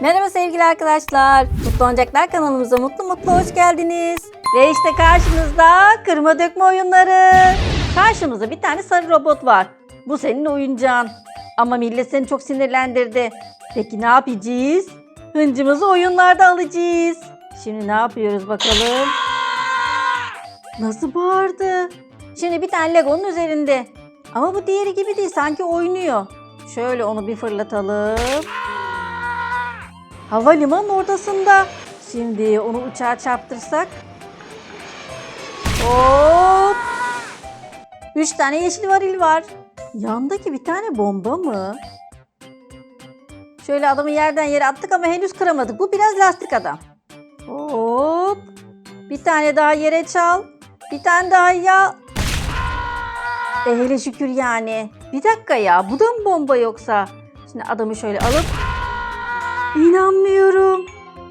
Merhaba sevgili arkadaşlar. Mutlu Oyuncaklar kanalımıza mutlu mutlu hoş geldiniz. Ve işte karşınızda kırma dökme oyunları. Karşımızda bir tane sarı robot var. Bu senin oyuncağın. Ama millet seni çok sinirlendirdi. Peki ne yapacağız? Hıncımızı oyunlarda alacağız. Şimdi ne yapıyoruz bakalım? Nasıl bağırdı? Şimdi bir tane Lego'nun üzerinde. Ama bu diğeri gibi değil sanki oynuyor. Şöyle onu bir fırlatalım. Havalimanın ortasında. Şimdi onu uçağa çarptırsak. Hop. Üç tane yeşil varil var. Yandaki bir tane bomba mı? Şöyle adamı yerden yere attık ama henüz kıramadık. Bu biraz lastik adam. Hop. Bir tane daha yere çal. Bir tane daha ya. E hele şükür yani. Bir dakika ya bu da mı bomba yoksa? Şimdi adamı şöyle alıp İnanmıyorum.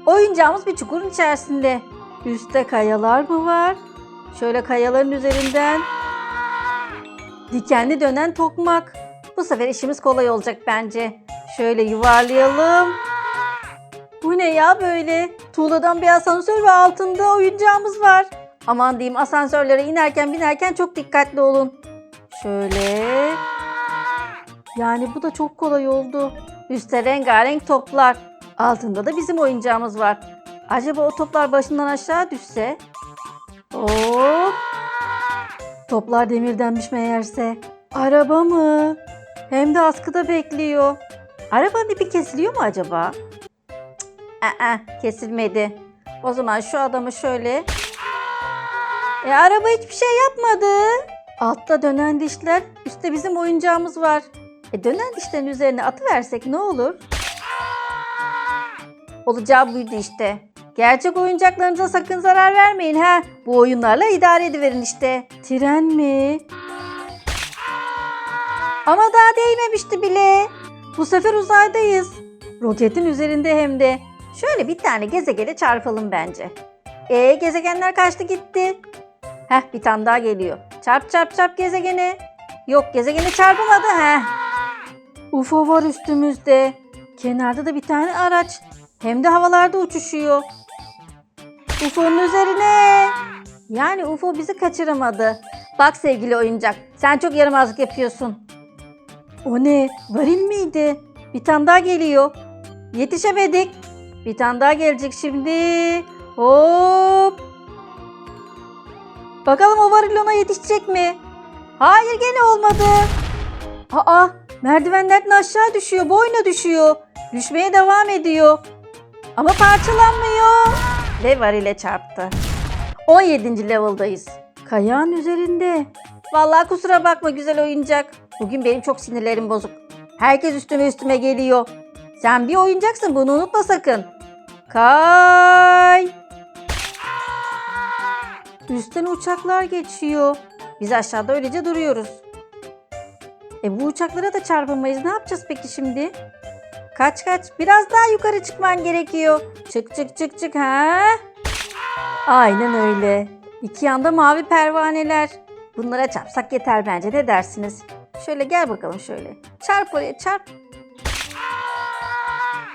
Oyuncağımız bir çukurun içerisinde. Üstte kayalar mı var? Şöyle kayaların üzerinden dikenli dönen tokmak. Bu sefer işimiz kolay olacak bence. Şöyle yuvarlayalım. Bu ne ya böyle? Tuğladan bir asansör ve altında oyuncağımız var. Aman diyeyim asansörlere inerken binerken çok dikkatli olun. Şöyle. Yani bu da çok kolay oldu. Üstte rengarenk toplar. Altında da bizim oyuncağımız var. Acaba o toplar başından aşağı düşse? Hop. Toplar demirdenmiş meğerse. Araba mı? Hem de askıda bekliyor. Arabanın ipi kesiliyor mu acaba? Cık, kesilmedi. O zaman şu adamı şöyle... E araba hiçbir şey yapmadı. Altta dönen dişler, üstte bizim oyuncağımız var. E dönen dişlerin üzerine atıversek ne olur? Olacağı buydu işte. Gerçek oyuncaklarınıza sakın zarar vermeyin ha. Bu oyunlarla idare ediverin işte. Tren mi? Ama daha değmemişti bile. Bu sefer uzaydayız. Roketin üzerinde hem de. Şöyle bir tane gezegene çarpalım bence. E gezegenler kaçtı gitti. Heh bir tane daha geliyor. Çarp çarp çarp gezegene. Yok gezegene çarpamadı heh. UFO var üstümüzde. Kenarda da bir tane araç. Hem de havalarda uçuşuyor. UFO'nun üzerine. Yani UFO bizi kaçıramadı. Bak sevgili oyuncak, sen çok yaramazlık yapıyorsun. O ne? Varil miydi? Bir tane daha geliyor. Yetişemedik. Bir tane daha gelecek şimdi. Hop. Bakalım o varil ona yetişecek mi? Hayır gene olmadı. Aa merdivenlerden aşağı düşüyor. Boyuna düşüyor. Düşmeye devam ediyor. Ama parçalanmıyor. Ve varile çarptı. 17. level'dayız. Kayağın üzerinde. Vallahi kusura bakma güzel oyuncak. Bugün benim çok sinirlerim bozuk. Herkes üstüme üstüme geliyor. Sen bir oyuncaksın bunu unutma sakın. Kay. Üstten uçaklar geçiyor. Biz aşağıda öylece duruyoruz. E bu uçaklara da çarpamayız. Ne yapacağız peki şimdi? Kaç kaç. Biraz daha yukarı çıkman gerekiyor. Çık çık çık çık ha. Aynen öyle. İki yanda mavi pervaneler. Bunlara çarpsak yeter bence. Ne dersiniz? Şöyle gel bakalım şöyle. Çarp oraya çarp.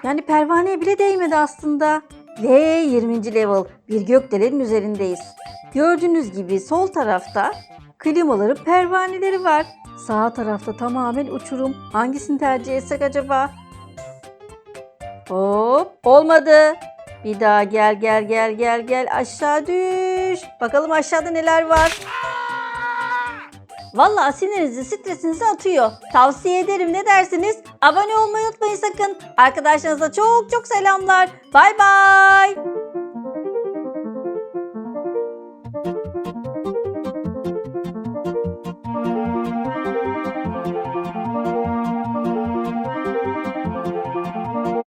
Yani pervaneye bile değmedi aslında. Ve 20. level bir gökdelenin üzerindeyiz. Gördüğünüz gibi sol tarafta klimaların pervaneleri var. Sağ tarafta tamamen uçurum. Hangisini tercih etsek acaba? Hop olmadı. Bir daha gel gel gel gel gel aşağı düş. Bakalım aşağıda neler var. Vallahi sinirinizi stresinizi atıyor. Tavsiye ederim ne dersiniz? Abone olmayı unutmayın sakın. Arkadaşlarınıza çok çok selamlar. Bay bay.